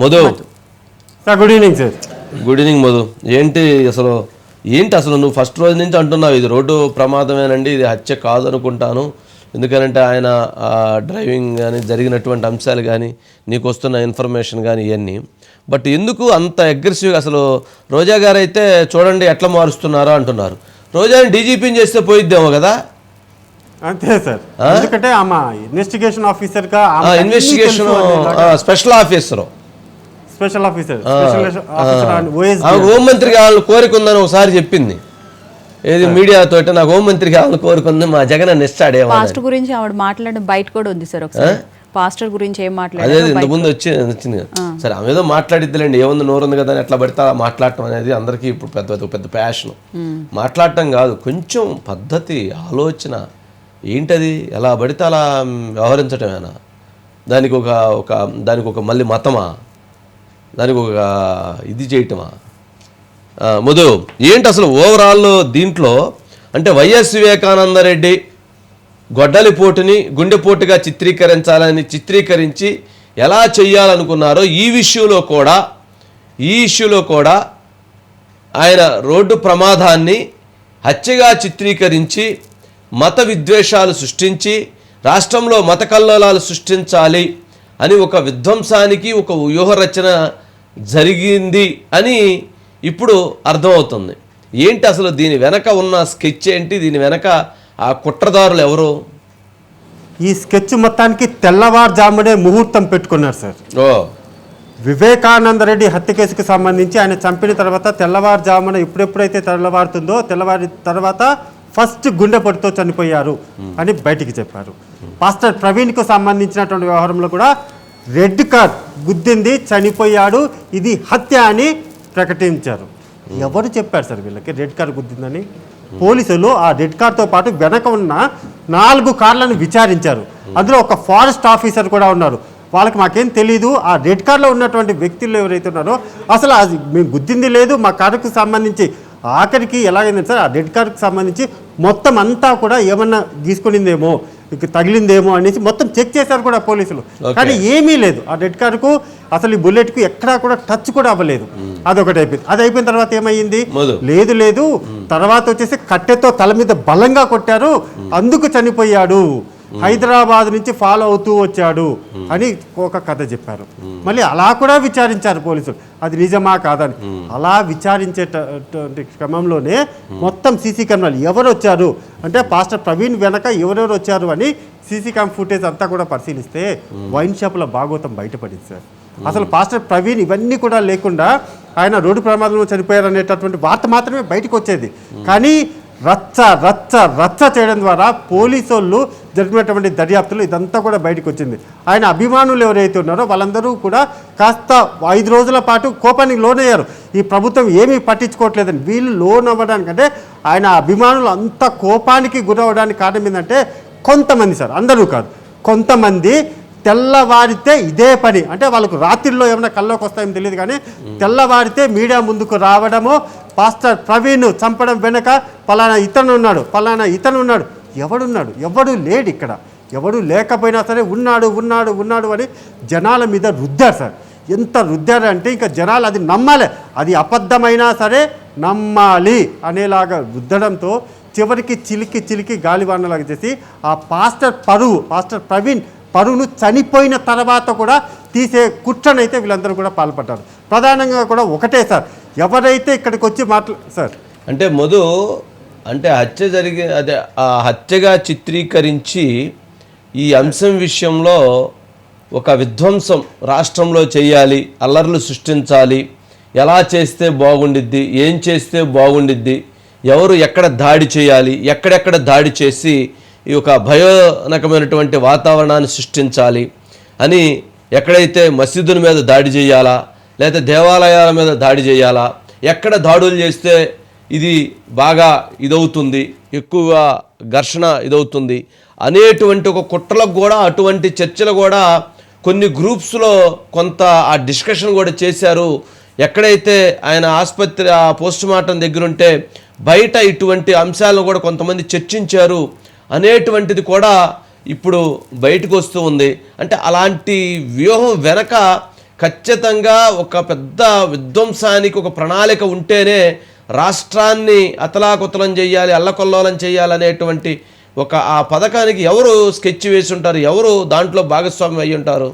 Madhu. Good evening sir good evening Madhu. ఏంటి అసలు ఏంటి అసలు నువ్వు ఫస్ట్ రోజు నుంచి అంటున్నావు? ఇది రోడ్డు ప్రమాదమేనండి ఇది హత్య కాదు అనుకుంటాను ఎందుకనంటే ఆయన డ్రైవింగ్ కానీ జరిగినటువంటి అంశాలు కానీ నీకు వస్తున్న ఇన్ఫర్మేషన్ కానీ ఇవన్నీ బట్ ఎందుకు అంత అగ్రెసివ్గా అసలు రోజా గారు అయితే చూడండి ఎట్లా మారుస్తున్నారో అంటున్నారు. రోజాని డీజీపీని చేస్తే పోయిద్దేమో కదా? అంతే సార్. ఎందుకంటే ఆమె ఇన్వెస్టిగేషన్ ఆఫీసర్గా investigation special officer. Special officer special officer and OS ఆమె హోంమంత్రి కావాలని కోరిక ఉందని ఒకసారి చెప్పింది. ఏది మీడియాతో నాకు హోంమంత్రి కావాలని కోరిక ఉంది మా జగన్ అని. పాస్టర్ గురించి ఆవిడ మాట్లాడడం బయట కూడా ఉంది సార్ ఒకసారి. పాస్టర్ గురించి ఏం అదే మాట్లాడారు ఇంతకుముందు వచ్చి వచ్చింది. సరే ఆమె ఏదో మాట్లాడిద్దిలేండి ఏముంది నోరు ఉంది కదా అని ఎట్లా పడితే అలా మాట్లాడటం అనేది అందరికీ ఇప్పుడు పెద్ద పెద్ద పెద్ద ప్యాషన్ మాట్లాడటం కాదు కొంచెం పద్ధతి ఆలోచన ఏంటది? ఎలా పడితే అలా వ్యవహరించటమేనా? దానికి ఒక ఒక దానికి ఒక మళ్ళీ మతమా? దానికి ఒక ఇది చేయటమా? మధు ఏంటి అసలు ఓవరాల్ దీంట్లో అంటే వైఎస్ వివేకానందరెడ్డి గొడ్డలిపోటుని గుండెపోటుగా చిత్రీకరించాలని చిత్రీకరించి ఎలా చేయాలనుకున్నారో ఈ విషయంలో కూడా ఈ ఇష్యూలో కూడా ఆయన రోడ్డు ప్రమాదాన్ని హత్యగా చిత్రీకరించి మత విద్వేషాలు సృష్టించి రాష్ట్రంలో మత కల్లోలాలు సృష్టించాలి అని ఒక విధ్వంసానికి ఒక వ్యూహరచన జరిగింది అని ఇప్పుడు అర్థమవుతుంది. ఏంటి అసలు దీని వెనక ఉన్న స్కెచ్ ఏంటి? దీని వెనక ఆ కుట్రదారులు ఎవరు? ఈ స్కెచ్ మొత్తానికి తెల్లవారుజామునే ముహూర్తం పెట్టుకున్నారు సార్. ఓ. వివేకానంద రెడ్డి హత్య కేసుకు సంబంధించి ఆయన చంపిన తర్వాత తెల్లవారుజామున ఎప్పుడెప్పుడైతే తెల్లవారుతుందో తెల్లవారి తర్వాత ఫస్ట్ గుండెపోటుతో చనిపోయారు అని బయటికి చెప్పారు. పాస్టర్ ప్రవీణ్కు సంబంధించినటువంటి వ్యవహారంలో కూడా రెడ్ కార్డ్ గుద్దింది చనిపోయాడు ఇది హత్య అని ప్రకటించారు. ఎవరు చెప్పారు సార్ వీళ్ళకి రెడ్ కార్ గుద్దిందని? పోలీసులు ఆ రెడ్ కార్తో పాటు వెనక ఉన్న నాలుగు కార్లను విచారించారు. అందులో ఒక ఫారెస్ట్ ఆఫీసర్ కూడా ఉన్నారు. వాళ్ళకి మాకేం తెలియదు ఆ రెడ్ కార్లో ఉన్నటువంటి వ్యక్తులు ఎవరైతే ఉన్నారో అసలు అది మేము గుద్దింది లేదు మా కారుకు సంబంధించి ఆఖరికి ఎలాగైంది సార్ ఆ రెడ్ కార్కి సంబంధించి మొత్తం అంతా కూడా ఏమన్నా గీసుకునిందేమో ఇక తగిలిందేమో అనేసి మొత్తం చెక్ చేశారు కూడా పోలీసులు. కానీ ఏమీ లేదు. ఆ రెడ్ కార్కు అసలు ఈ బుల్లెట్కు ఎక్కడా కూడా టచ్ కూడా అవ్వలేదు. అదొకటి అయిపోయింది. అది అయిపోయిన తర్వాత ఏమైంది. లేదు లేదు. తర్వాత వచ్చేసి కట్టెతో తల మీద బలంగా కొట్టారు. అందుకు చనిపోయాడు. హైదరాబాద్ నుంచి ఫాలో అవుతూ వచ్చాడు అని ఒక కథ చెప్పారు. మళ్ళీ అలా కూడా విచారించారు పోలీసులు. అది నిజమా కాదని అలా విచారించేటటువంటి క్రమంలోనే మొత్తం సీసీ కెమెరాలు ఎవరు వచ్చారు? అంటే పాస్టర్ ప్రవీణ్ వెనక ఎవరెవరు వచ్చారు అని సీసీ క్యామ్ ఫుటేజ్ అంతా కూడా పరిశీలిస్తే వైన్ షాపుల భాగోతం బయటపడింది సార్. అసలు పాస్టర్ ప్రవీణ్ ఇవన్నీ కూడా లేకుండా ఆయన రోడ్డు ప్రమాదంలో చనిపోయారు అనేటటువంటి వార్త మాత్రమే బయటకు వచ్చేది. కానీ రచ్చ రచ్చ రచ్చ చేయడం ద్వారా పోలీసు వాళ్ళు జరిపినటువంటి దర్యాప్తులు ఇదంతా కూడా బయటకు వచ్చింది ఆయన అభిమానులు ఎవరైతే ఉన్నారో వాళ్ళందరూ కూడా కాస్త ఐదు రోజుల పాటు కోపానికి లోనయ్యారు. ఈ ప్రభుత్వం ఏమీ పట్టించుకోవట్లేదని. వీళ్ళు లోన్ అవ్వడానికంటే ఆయన అభిమానులు అంత కోపానికి గురవడానికి కారణం ఏంటంటే కొంతమంది సార్ అందరూ కాదు. కొంతమంది తెల్లవారితే ఇదే పని. అంటే వాళ్ళకు రాత్రిలో ఏమైనా కల్లోకి వస్తాయో తెలియదు కానీ తెల్లవారితే మీడియా ముందుకు రావడము పాస్టర్ ప్రవీణ్ చంపడం వెనక పలానా ఇతను ఉన్నాడు పలానా ఇతను ఉన్నాడు. ఎవడున్నాడు? ఎవడు లేడు ఇక్కడ. ఎవడు లేకపోయినా సరే ఉన్నాడు ఉన్నాడు ఉన్నాడు అని జనాల మీద రుద్దారు సార్. ఎంత రుద్దారు అంటే ఇంకా జనాలు అది నమ్మాలి. అది అబద్ధమైనా సరే నమ్మాలి అనేలాగా రుద్దడంతో చివరికి చిలికి చిలికి గాలివానలాగా చేసి ఆ పాస్టర్ పరువు పాస్టర్ ప్రవీణ్ పరువును చనిపోయిన తర్వాత కూడా తీసే కుట్రనైతే వీళ్ళందరూ కూడా పాల్పడ్డారు. ప్రధానంగా కూడా ఒకటే సార్. ఎవరైతే ఇక్కడికి వచ్చి మాట్లా సార్. అంటే మధు అంటే హత్య జరిగి అదే ఆ హత్యగా చిత్రీకరించి ఈ అంశం విషయంలో ఒక విధ్వంసం రాష్ట్రంలో చేయాలి అల్లర్లు సృష్టించాలి. ఎలా చేస్తే బాగుండిద్ది ఏం చేస్తే బాగుండిద్ది ఎవరు ఎక్కడ దాడి చేయాలి ఎక్కడెక్కడ దాడి చేసి ఈ ఒక భయానకమైనటువంటి వాతావరణాన్ని సృష్టించాలి అని ఎక్కడైతే మసీదుల మీద దాడి చేయాలా లేదా దేవాలయాల మీద దాడి చేయాలా? ఎక్కడ దాడులు చేస్తే ఇది బాగా ఇదవుతుంది? ఎక్కువగా ఘర్షణ ఇదవుతుంది? అనేటువంటి ఒక కుట్రలకు కూడా అటువంటి చర్చలు కూడా కొన్ని గ్రూప్స్లో కొంత ఆ డిస్కషన్ కూడా చేశారు. ఎక్కడైతే ఆయన ఆసుపత్రి ఆ పోస్ట్ మార్టం దగ్గర ఉంటే బయట ఇటువంటి అంశాలను కూడా కొంతమంది చర్చించారు. అనేటువంటిది కూడా ఇప్పుడు బయటకు వస్తూ ఉంది. అంటే అలాంటి వ్యూహం వెనక ఖచ్చితంగా ఒక పెద్ద విధ్వంసానికి ఒక ప్రణాళిక ఉంటేనే రాష్ట్రాన్ని అతలాకుతలం చేయాలి అల్లకొల్లోలం చేయాలనేటువంటి ఒక ఆ పథకానికి ఎవరు స్కెచ్ వేసి ఉంటారు ఎవరు దాంట్లో భాగస్వామి అయ్యి ఉంటారు?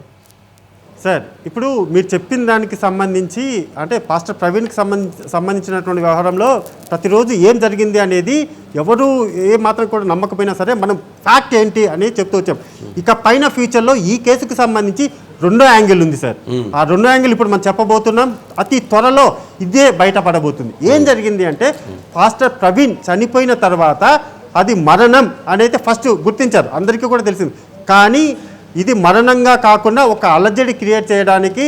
సార్ ఇప్పుడు మీరు చెప్పిన దానికి సంబంధించి అంటే పాస్టర్ ప్రవీణ్కి సంబంధించి సంబంధించినటువంటి వ్యవహారంలో ప్రతిరోజు ఏం జరిగింది అనేది ఎవరు ఏ మాత్రం కూడా నమ్మకపోయినా సరే మనం ఫ్యాక్ట్ ఏంటి అనేది చెప్తూ వచ్చాం. ఇక పైన ఫ్యూచర్లో ఈ కేసుకు సంబంధించి రెండో యాంగిల్ ఉంది సార్. ఆ రెండో యాంగిల్ ఇప్పుడు మనం చెప్పబోతున్నాం అతి త్వరలో ఇదే బయటపడబోతుంది. ఏం జరిగింది అంటే పాస్టర్ ప్రవీణ్ చనిపోయిన తర్వాత అది మరణం అనేది ఫస్ట్ గుర్తించారు. అందరికీ కూడా తెలిసింది. కానీ ఇది మరణంగా కాకుండా ఒక అలజడి క్రియేట్ చేయడానికి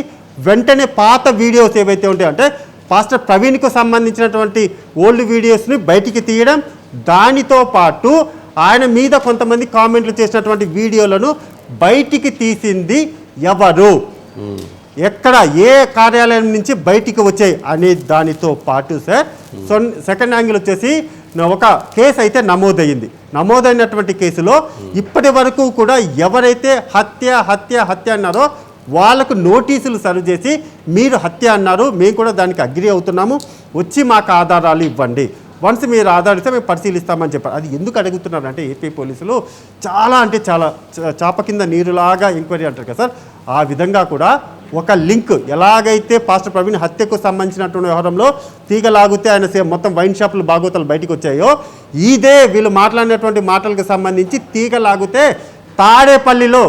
వెంటనే పాత వీడియోస్ ఏవైతే ఉంటాయో అంటే పాస్టర్ ప్రవీణ్కు సంబంధించినటువంటి ఓల్డ్ వీడియోస్ని బయటికి తీయడం దానితో పాటు ఆయన మీద కొంతమంది కామెంట్లు చేసినటువంటి వీడియోలను బయటికి తీసింది ఎవరు? ఎక్కడ ఏ కార్యాలయం నుంచి బయటికి వచ్చాయి అనే దానితో పాటు సార్ సో సెకండ్ యాంగిల్ వచ్చేసి ఒక కేసు అయితే నమోదయ్యింది. నమోదైనటువంటి కేసులో ఇప్పటి వరకు కూడా ఎవరైతే హత్య హత్య హత్య అన్నారో వాళ్ళకు నోటీసులు సర్వ్ చేసి మీరు హత్య అన్నారు మేము కూడా దానికి అగ్రి అవుతున్నాము. వచ్చి మాకు ఆధారాలు ఇవ్వండి. వన్స్ మీరు ఆధారిస్తే మేము పరిశీలిస్తామని చెప్పారు. అది ఎందుకు అడుగుతున్నారు అంటే ఏపీ పోలీసులు చాలా అంటే చాలా చాప కింద నీరులాగా ఎంక్వైరీ అంటారు కదా సార్. ఆ విధంగా కూడా ఒక లింక్ ఎలాగైతే పాస్టర్ ప్రవీణ్ హత్యకు సంబంధించినటువంటి వ్యవహారంలో తీగ లాగితే ఆయన సే- మొత్తం వైన్ షాపులు బాగోతలు బయటకు వచ్చాయో ఇదే వీళ్ళు మాట్లాడినటువంటి మాటలకు సంబంధించి తీగ లాగితే తాడేపల్లిలో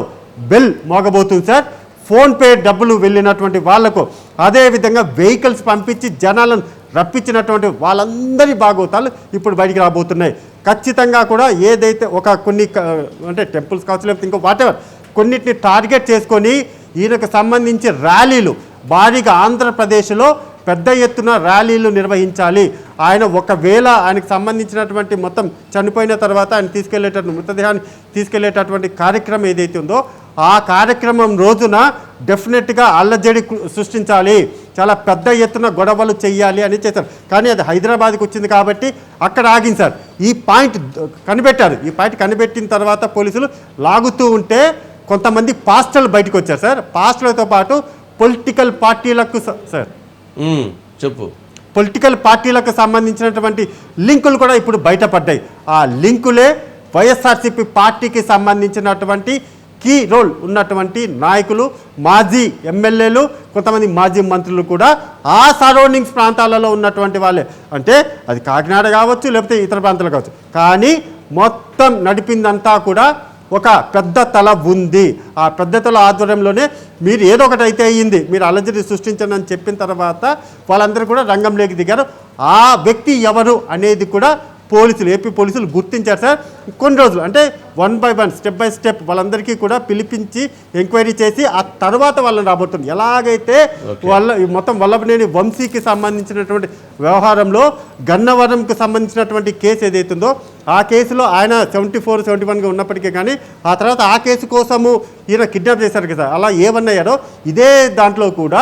బెల్ మోగబోతుంది సార్. ఫోన్పే డబ్బులు వెళ్ళినటువంటి వాళ్ళకు అదేవిధంగా వెహికల్స్ పంపించి జనాలను రప్పించినటువంటి వాళ్ళందరి భాగవతాలు ఇప్పుడు బయటికి రాబోతున్నాయి. ఖచ్చితంగా కూడా ఏదైతే ఒక కొన్ని క- అంటే టెంపుల్స్ కావచ్చు లేకపోతే ఇంకో వాటెవర్ కొన్నిటిని టార్గెట్ చేసుకొని ఈయనకు సంబంధించి ర్యాలీలు. భారీగా ఆంధ్రప్రదేశ్లో పెద్ద ఎత్తున ర్యాలీలు నిర్వహించాలి. ఆయన ఒకవేళ ఆయనకు సంబంధించినటువంటి మొత్తం చనిపోయిన తర్వాత ఆయన తీసుకెళ్ళేటటువంటి మృతదేహాన్ని తీసుకెళ్ళేటటువంటి కార్యక్రమం ఏదైతే ఉందో ఆ కార్యక్రమం రోజున డెఫినెట్గా అల్లజడి సృష్టించాలి. చాలా పెద్ద ఎత్తున గొడవలు చెయ్యాలి అని చేశారు. కానీ అది హైదరాబాద్కి వచ్చింది కాబట్టి అక్కడ ఆగింది సార్ ఈ పాయింట్ కనిపెట్టారు. ఈ పాయింట్ కనిపెట్టిన తర్వాత పోలీసులు లాగుతూ ఉంటే కొంతమంది పాస్టర్లు బయటకు వచ్చారు సార్. పాస్టర్లతో పాటు పొలిటికల్ పార్టీలకు స- సార్. చెప్పు. పొలిటికల్ పార్టీలకు సంబంధించినటువంటి లింకులు కూడా ఇప్పుడు బయటపడ్డాయి. ఆ లింకులే వైఎస్ఆర్సీపీ పార్టీకి సంబంధించినటువంటి కీ రోల్ ఉన్నటువంటి నాయకులు మాజీ ఎమ్మెల్యేలు కొంతమంది మాజీ మంత్రులు కూడా ఆ సరౌండింగ్స్ ప్రాంతాలలో ఉన్నటువంటి వాళ్ళే. అంటే అది కాకినాడ కావచ్చు లేకపోతే ఇతర ప్రాంతాలు కావచ్చు. కానీ మొత్తం నడిపిందంతా కూడా ఒక పెద్ద తల ఉంది. ఆ పెద్ద తల ఆధ్వర్యంలోనే మీరు ఏదో ఒకటి అయితే అయ్యింది. మీరు అలజడి సృష్టించండి అని చెప్పిన తర్వాత వాళ్ళందరూ కూడా రంగంలోకి దిగారు. ఆ వ్యక్తి ఎవరు అనేది కూడా పోలీసులు ఏపీ పోలీసులు గుర్తించారు సార్. కొన్ని రోజులు అంటే one by one step by step వాళ్ళందరికీ కూడా పిలిపించి ఎంక్వైరీ చేసి ఆ తర్వాత వాళ్ళని రాబోతుంది. ఎలాగైతే వాళ్ళ మొత్తం వల్లభనేని వంశీకి సంబంధించినటువంటి వ్యవహారంలో గన్నవరంకి సంబంధించినటువంటి కేసు ఏదైతుందో ఆ కేసులో ఆయన సెవెంటీ ఫోర్ సెవెంటీ వన్గా ఉన్నప్పటికీ కానీ ఆ తర్వాత ఆ కేసు కోసము ఈయన కిడ్నాప్ చేశారు కదా అలా ఏమన్నాయారో ఇదే దాంట్లో కూడా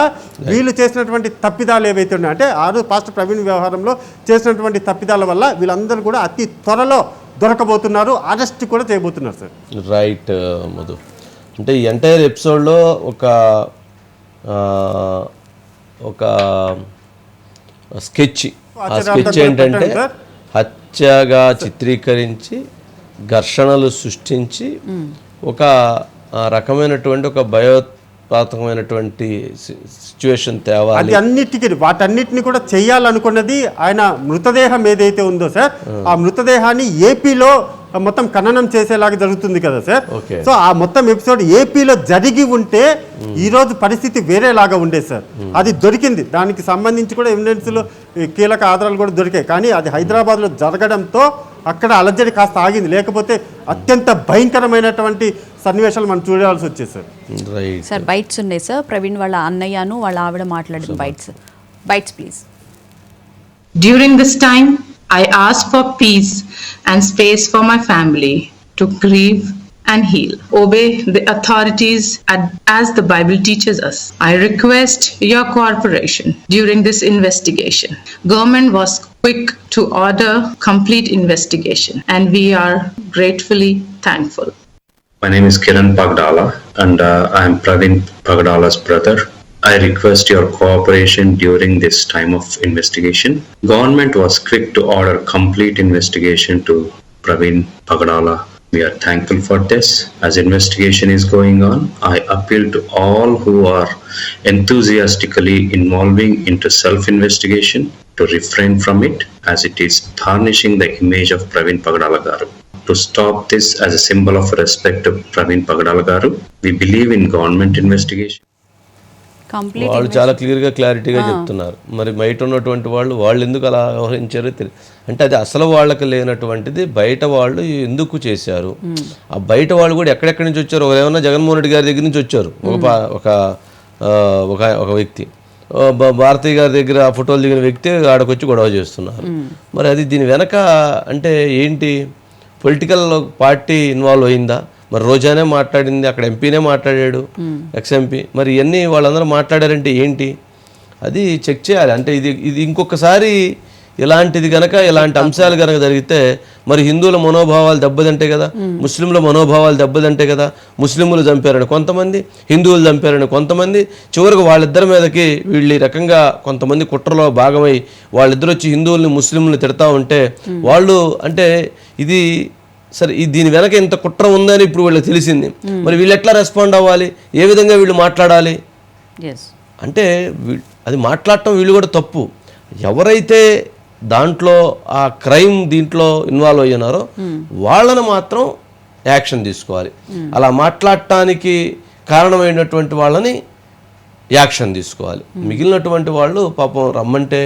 వీళ్ళు చేసినటువంటి తప్పిదాలు ఏవైతే ఉన్నాయో అంటే ఆరు పాస్టర్ ప్రవీణ్ వ్యవహారంలో చేసినటువంటి తప్పిదాల వల్ల వీళ్ళందరూ కూడా అతి త్వరలో దొరకబోతున్నారు అరెస్ట్ కూడా చేయబోతున్నారు సార్ రైట్ మధు. అంటే ఈ ఎంటైర్ ఎపిసోడ్లో ఒక ఆ, ఒక స్కెచ్ ఆ స్కెచ్ ఏంటంటే. హత్యగా చిత్రీకరించి ఘర్షణలు సృష్టించి ఒక రకమైనటువంటి ఒక భయోత్పాతకమైనటువంటి సిచ్యువేషన్ తేవాలి. అది అన్నిటికీ వాటన్నిటిని కూడా చేయాలనుకున్నది ఆయన మృతదేహం ఏదైతే ఉందో సార్ ఆ మృతదేహాన్ని ఏపీలో మొత్తం ఖననం చేసేలాగా జరుగుతుంది కదా సార్. సో ఆ మొత్తం ఎపిసోడ్ ఏపీలో జరిగి ఉంటే ఈ రోజు పరిస్థితి వేరేలాగా ఉండేది సార్ అది దొరికింది. దానికి సంబంధించి కూడా ఎవిడెన్స్లు కీలక ఆధారాలు కూడా దొరికాయి. కానీ అది హైదరాబాద్లో జరగడంతో అక్కడ అలజడి కాస్త ఆగింది. లేకపోతే అత్యంత భయంకరమైనటువంటి సన్నివేశాలు మనం చూడాల్సి వచ్చేది సార్ రైట్ సార్ బైట్స్ ఉన్నాయి సార్ ప్రవీణ్ వాళ్ళ అన్నయ్యను వాళ్ళ ఆవిడ మాట్లాడిన bytes bytes please During this time, I ask for peace and space for my family to grieve and heal. Obey the authorities as the Bible teaches us. I request your cooperation during this investigation. Government was quick to order complete investigation and we are gratefully thankful. My name is Kiran Pagdala, and uh, I am Praveen Pagdala's brother. I request your cooperation during this time of investigation. Government was quick to order complete investigation to Praveen Pagadala. We are thankful for this. As investigation is going on, I appeal to all who are enthusiastically involving into self-investigation to refrain from it as it is tarnishing the image of Praveen Pagadala. To stop this as a symbol of respect to Praveen Pagadala Garu, we believe in government investigation. వాళ్ళు చాలా క్లియర్గా క్లారిటీగా చెప్తున్నారు. మరి బయట ఉన్నటువంటి వాళ్ళు వాళ్ళు ఎందుకు అలా వ్యవహరించారో తెలియదు అంటే అది అసలు వాళ్ళకి లేనటువంటిది బయట వాళ్ళు ఎందుకు చేశారు? ఆ బయట వాళ్ళు కూడా ఎక్కడెక్కడి నుంచి వచ్చారు? ఏమన్నా జగన్మోహన్ రెడ్డి గారి దగ్గర నుంచి వచ్చారు. ఒక పా- ఒక ఒక ఒక వ్యక్తి. భారతీయ గారి దగ్గర ఆ ఫోటోలు దిగిన వ్యక్తి ఆడకొచ్చి గొడవ చేస్తున్నారు. మరి అది దీని వెనక అంటే ఏంటి? పొలిటికల్ పార్టీ ఇన్వాల్వ్ అయిందా? మరి రోజానే మాట్లాడింది అక్కడ ఎంపీనే మాట్లాడాడు ఎక్స్ ఎంపీ మరి ఇవన్నీ వాళ్ళందరూ మాట్లాడారంటే ఏంటి? అది చెక్ చేయాలి. అంటే ఇది ఇది ఇంకొకసారి ఇలాంటిది గనక ఇలాంటి అంశాలు గనక జరిగితే మరి హిందువుల మనోభావాలు దెబ్బతింటే కదా ముస్లింల మనోభావాలు దెబ్బతింటే కదా ముస్లింలు చంపారని కొంతమంది హిందువులు చంపారని కొంతమంది చివరికి వాళ్ళిద్దరి మీదకి వీళ్ళు ఈ రకంగా కొంతమంది కుట్రలో భాగమై వాళ్ళిద్దరు వచ్చి హిందువుల్ని ముస్లింలు తిడతా ఉంటే వాళ్ళు అంటే ఇది సరే ఈ దీని వెనక ఇంత కుట్ర ఉందని ఇప్పుడు వీళ్ళకి తెలిసింది. మరి వీళ్ళు ఎట్లా రెస్పాండ్ అవ్వాలి? ఏ విధంగా వీళ్ళు మాట్లాడాలి? అంటే అది మాట్లాడటం వీళ్ళు కూడా తప్పు. ఎవరైతే దాంట్లో ఆ క్రైమ్ దీంట్లో ఇన్వాల్వ్ అయ్యున్నారో వాళ్ళని మాత్రం యాక్షన్ తీసుకోవాలి. అలా మాట్లాడటానికి కారణమైనటువంటి వాళ్ళని యాక్షన్ తీసుకోవాలి. మిగిలినటువంటి వాళ్ళు పాపం రమ్మంటే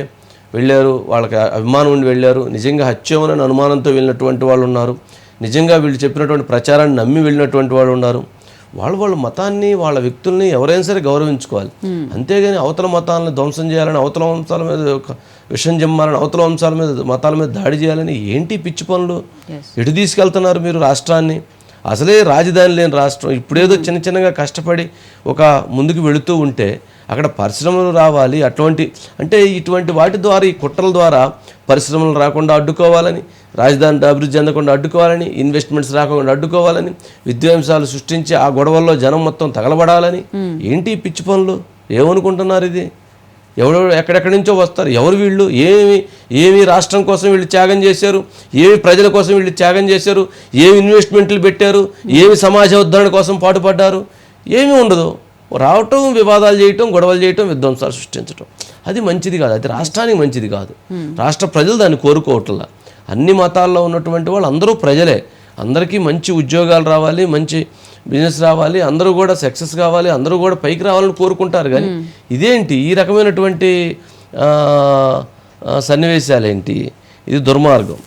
వెళ్ళారు వాళ్ళకి అభిమానం ఉండి వెళ్ళారు నిజంగా హత్యమని అనుమానంతో వెళ్ళినటువంటి వాళ్ళు ఉన్నారు. నిజంగా వీళ్ళు చెప్పినటువంటి ప్రచారాన్ని నమ్మి వెళ్ళినటువంటి వాళ్ళు ఉన్నారు. వాళ్ళు వాళ్ళ మతాన్ని వాళ్ళ వ్యక్తుల్ని ఎవరైనా సరే గౌరవించుకోవాలి. అంతేగాని అవతల మతాలను ధ్వంసం చేయాలని అవతల వంశాల మీద ఒక విషం జమ్మాలని అవతల వంశాల మీద మతాల మీద దాడి చేయాలని ఏంటి పిచ్చి పనులు? ఎటు తీసుకెళ్తున్నారు మీరు రాష్ట్రాన్ని? అసలే రాజధాని లేని రాష్ట్రం. ఇప్పుడేదో చిన్న చిన్నగా కష్టపడి ఒక ముందుకు వెళుతూ ఉంటే అక్కడ పరిశ్రమలు రావాలి. అటువంటి అంటే ఇటువంటి వాటి ద్వారా ఈ కుట్రల ద్వారా పరిశ్రమలు రాకుండా అడ్డుకోవాలని రాజధాని అభివృద్ధి చెందకుండా అడ్డుకోవాలని ఇన్వెస్ట్మెంట్స్ రాకుండా అడ్డుకోవాలని విధ్వంసాలు సృష్టించి ఆ గొడవల్లో జనం మొత్తం తగలబడాలని ఏంటి ఈ పిచ్చి పనులు? ఏమనుకుంటున్నారు ఇది? ఎవరు ఎక్కడెక్కడి నుంచో వస్తారు. ఎవరు వీళ్ళు? ఏమి ఏమి రాష్ట్రం కోసం వీళ్ళు త్యాగం చేశారు? ఏమి ప్రజల కోసం వీళ్ళు త్యాగం చేశారు? ఏమి ఇన్వెస్ట్మెంట్లు పెట్టారు? ఏమి సమాజ ఉద్ధరణ కోసం పాటుపడ్డారు? ఏమీ ఉండదు. రావటం వివాదాలు చేయటం గొడవలు చేయటం విధ్వంసాలు సృష్టించటం. అది మంచిది కాదు. అది రాష్ట్రానికి మంచిది కాదు. రాష్ట్ర ప్రజలు దాన్ని కోరుకోవట్లా. అన్ని మతాల్లో ఉన్నటువంటి వాళ్ళు అందరూ ప్రజలే. అందరికీ మంచి ఉద్యోగాలు రావాలి మంచి బిజినెస్ రావాలి అందరూ కూడా సక్సెస్ కావాలి అందరూ కూడా పైకి రావాలని కోరుకుంటారు కానీ ఇదేంటి? ఈ రకమైనటువంటి ఆ, ఆ, సన్నివేశాలు ఏంటి ఇది దుర్మార్గం.